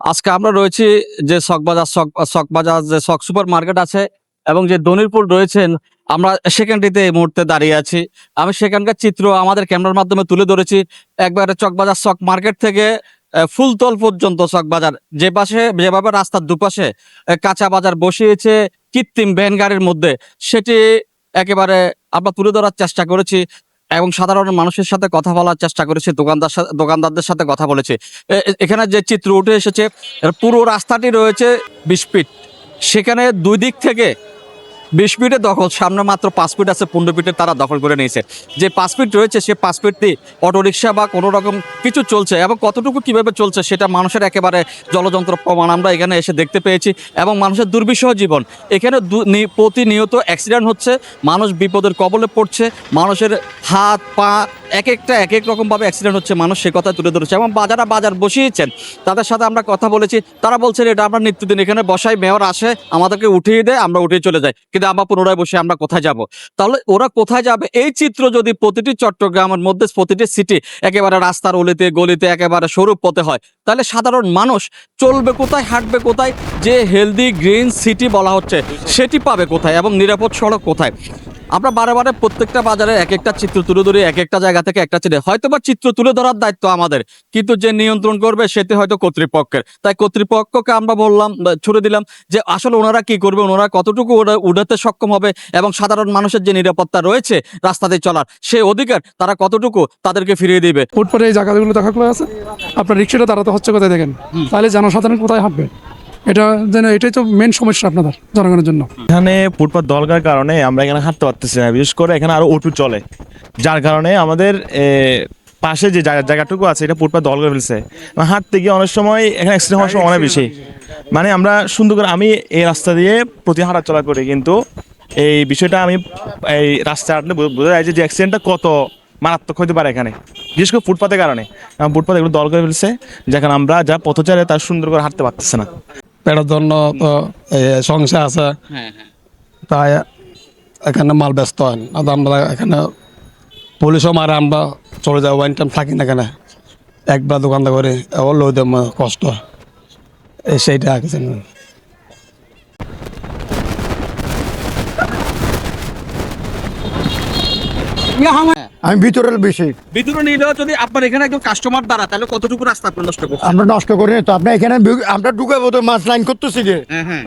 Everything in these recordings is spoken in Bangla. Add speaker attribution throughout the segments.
Speaker 1: আজকে আমরা রয়েছি যে সকবাজার সক সকবাজার যে সক সুপার মার্কেট আছে এবং যে দনিরপুর রয়েছেন, আমরা সেখানটিতে এই মুহূর্তে দাঁড়িয়ে আছি। আমি সেখানকার চিত্র আমাদের ক্যামেরার মাধ্যমে তুলে ধরেছি। একবারে চকবাজার সক মার্কেট থেকে ফুলতল পর্যন্ত চকবাজার যে পাশে, যেভাবে রাস্তার দুপাশে কাঁচা বাজার বসিয়েছে কৃত্রিম ভ্যান গাড়ির মধ্যে, সেটি একেবারে আমরা তুলে ধরার চেষ্টা করেছি। এবং সাধারণ মানুষের সাথে কথা বলার চেষ্টা করেছে, দোকানদার দোকানদারদের সাথে কথা বলেছে। এখানে যে চিত্র উঠে এসেছে পুরো রাস্তাটি রয়েছে বিশ ফিট। সেখানে দুই দিক থেকে বিশ ফিটের দখল, সামনে মাত্র পাঁচ ফিট আছে, পনেরো ফিটের তারা দখল করে নিয়েছে। যে পাঁচ ফিট রয়েছে, সে পাঁচ ফিট দিয়ে অটোরিকশা বা কোনো রকম কিছু চলছে এবং কতটুকু কীভাবে চলছে সেটা মানুষের একেবারে জলযন্ত্র প্রমাণ আমরা এখানে এসে দেখতে পেয়েছি এবং মানুষের দুর্বিষহ জীবন। এখানে প্রতিনিয়ত অ্যাক্সিডেন্ট হচ্ছে, মানুষ বিপদের কবলে পড়ছে, মানুষের হাত, পা এক একটা, এক এক রকমভাবে অ্যাক্সিডেন্ট হচ্ছে, মানুষ সে কথা তুলে ধরেছে এবং বাজারা বাজার বসিয়েছেন। তাদের সাথে আমরা কথা বলেছি, তারা বলছেন এটা আমরা নিত্যদিন এখানে বসাই, মেয়র আসে, আমাদেরকে উঠিয়ে দেয়, আমরা উঠিয়ে চলে যাই। কিন্তু আমরা পুনরায় বসে আমরা কোথায় যাব? তাহলে ওরা কোথায় যাবে? এই চিত্র যদি প্রতিটি চট্টগ্রামের মধ্যে, প্রতিটি সিটি একেবারে রাস্তার অলিতে, গলিতে, একেবারে সরু পথে হয়, তাহলে সাধারণ মানুষ চলবে কোথায়, হাঁটবে কোথায়? যে হেলদি গ্রিন সিটি বলা হচ্ছে, সেটি পাবে কোথায় এবং নিরাপদ সড়ক কোথায়? আমরা বারে বারে প্রত্যেকটা বাজারে এক একটা চিত্র তুলে ধরি এক একটা জায়গা থেকে একটা চিত্র। হয়তো বা চিত্র তুলে ধরার দায়িত্ব আমাদের কিন্তু যে নিয়ন্ত্রণ করবে সেটি হয়তো কর্তৃপক্ষের। তাই কর্তৃপক্ষকে আমরা বললাম ছুড়ে দিলাম যে আসলে ওনারা কি করবে ওনারা কতটুকু উঠাতে সক্ষম হবে এবং সাধারণ মানুষের যে নিরাপত্তা রয়েছে রাস্তাতে চলার সেই অধিকার তারা কতটুকু তাদেরকে ফিরিয়ে দিবে?
Speaker 2: ফুটপাতে এই জায়গাগুলো দেখা করে আছে? আপনার রিক্সাটা তারা তো হচ্ছে কোথায় দেখেন? তাহলে জনসাধারণ কোথায় হাঁটবে? এটা যেন এটাই তো মেন সমস্যা আপনাদের জনগণের জন্য।
Speaker 3: এখানে ফুটপাত দলগার কারণে আমরা এখানে হাঁটতে পারতেছি না, বিশেষ করে এখানে আরও অটু চলে। যার কারণে আমাদের পাশে যে জায়গা, জায়গাটুকু আছে, এটা ফুটপাত দল করে ফেলছে। এবং হাঁটতে গিয়ে অনেক সময় এখানে অ্যাক্সিডেন্ট হওয়ার সময় অনেক বেশি। মানে আমরা সুন্দর করে, আমি এই রাস্তা দিয়ে প্রতি হাঁটা চলা করি, কিন্তু এই বিষয়টা আমি, এই রাস্তা হাঁটলে বোঝা যায় যে অ্যাক্সিডেন্টটা কত মারাত্মক হতে পারে এখানে। বিশেষ করে ফুটপাতের কারণে। কারণ ফুটপাত এগুলো দল করে ফেলছে যেখানে আমরা যা পথচারে তার সুন্দর করে হাঁটতে পারতেছে না।
Speaker 2: পেটের জন্য তো সংসার আছে। তাই এখানে মাল ব্যস্ত হয় তো আমরা এখানে পুলিশও মারে আমরা চলে যাই ওয়ান টাইম থাকি না এখানে। একবার দোকানদার করে ও লই দেব কষ্ট। এই সেইটা কিছু না।
Speaker 4: আমি ভিতরের বেশি।
Speaker 1: ভিতরে নিলেও যদি আপনার এখানে একজন কাস্টমার দাঁড়া তাহলে কতটুকু রাস্তা আপনি নষ্ট করছেন
Speaker 4: আমরা নষ্ট করি না তো। আপনি এখানে আমরা ঢুকাবো তো মাছ লাইন করতেছি যে।
Speaker 1: হ্যাঁ হ্যাঁ।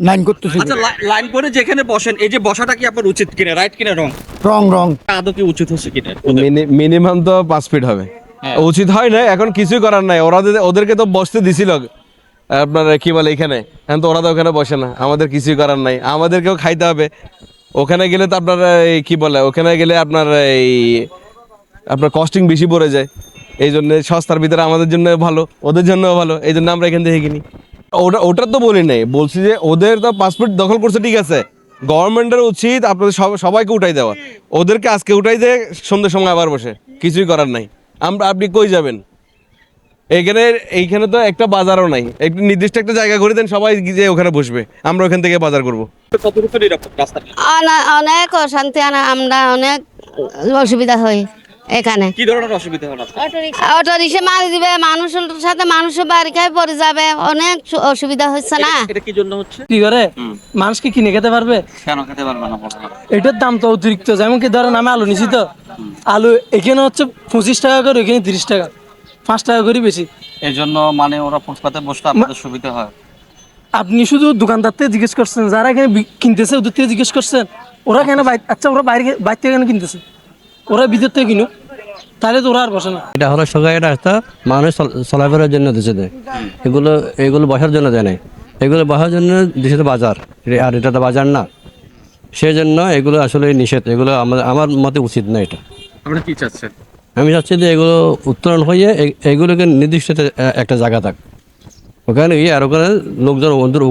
Speaker 4: লাইন করতেছি
Speaker 1: আচ্ছা লাইন করে যেখানে বসেন এই যে বসাটা কি আপনার উচিত কিনা? রাইট কিনা রং
Speaker 4: রং রং
Speaker 1: আদৌ কি উচিত হচ্ছে কিনা?
Speaker 5: মিনিমাম তো পাঁচ ফিট হবে।
Speaker 1: হ্যাঁ।
Speaker 5: উচিত হয় না এখন কিছুই করার নাই। ওরা ওদেরকে তো বসতে দিছিল। আপনার কি বলে এখানে? এখন তো ওরা তো ওখানে বসে না। আমাদের কিছুই করার নাই। আমাদেরকেও খাইতে হবে। ওখানে গেলে তো আপনার কি বলে, ওখানে গেলে আপনার এই, আপনার কস্টিং বেশি পড়ে যায়। এই জন্য সস্তার ভিতরে আমাদের জন্য ভালো, ওদের জন্য ভালো, এই জন্য আমরা এখান থেকে কিনি। ওটা ওটা তো বলি নাই, বলছি যে ওদের তো পাসপোর্ট দখল করছে, ঠিক আছে। গভর্নমেন্টের উচিত আপনাদের সব- সবাইকে উঠাই দেওয়া। ওদেরকে আজকে উঠাই দিয়ে সন্ধ্যের সময় আবার বসে, কিছুই করার নাই। আমরা, আপনি কই যাবেন? এখানে এইখানে তো একটা বাজারও নাই। একটু নির্দিষ্ট একটা জায়গা করে দেন, সবাই যে ওখানে বসবে। আমরা ওখান থেকে বাজার করব।
Speaker 1: কতটুকু নিরাপদ রাস্তা?
Speaker 6: অনেক অশান্তি আনা- আমরা অনেক অসুবিধা হয় এখানে।
Speaker 1: কি ধরনের অসুবিধা হলো
Speaker 6: অটো রিক্সা। মারি দিবে মানুষের সাথে মানুষের বাড়ি খাই পড়ে যাবে অনেক অসুবিধা হচ্ছে না?
Speaker 1: এটা কি জন্য হচ্ছে?
Speaker 7: কি করে? মানুষ কি কিনে খেতে পারবে?
Speaker 1: কেন খেতে পারবে না।
Speaker 7: এটার দাম তো অতিরিক্ত যেমন কি ধরেন আমি আলু নিছি তো। আলু এখানে হচ্ছে পঁচিশ টাকা করে এখানে তিরিশ টাকা। পাঁচ টাকা করে বেশি।
Speaker 1: এই জন্য মানে ওরা ফুটপাতে বসলে আপনাদের সুবিধা হয়।
Speaker 7: আপনি শুধু দোকানদার থেকে জিজ্ঞেস করছেন যারা এখানে কিনতেছে ওদের থেকে জিজ্ঞেস করছেন ওরা কেন আচ্ছা ওরা বাইরে বাইরে থেকে কেন কিনতেছে? ওরা ভিতর থেকে কিনুক তাহলে তো ওরা আর বসে না।
Speaker 8: এটা হলো সরকারি রাস্তা মানুষ চল- চলাফেরার জন্য দিছে দেয়। এগুলো এগুলো বসার জন্য দেয় নাই। এগুলো বসার জন্য দিছে তো বাজার। আর এটা তো বাজার না। সেই জন্য এগুলো আসলে নিষেধ। এগুলো আমার আমার মতে উচিত না এটা।
Speaker 1: আপনি কি চাচ্ছেন?
Speaker 8: আমি চাচ্ছি যে এগুলো উত্তোলন হয়ে এগুলোকে নির্দিষ্ট একটা জায়গা থাক। ওখানে গিয়ে আর ওখানে লোকজন ওদের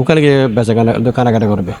Speaker 8: ওখানে গিয়ে বেচা কেনা কেনাকাটা করবে।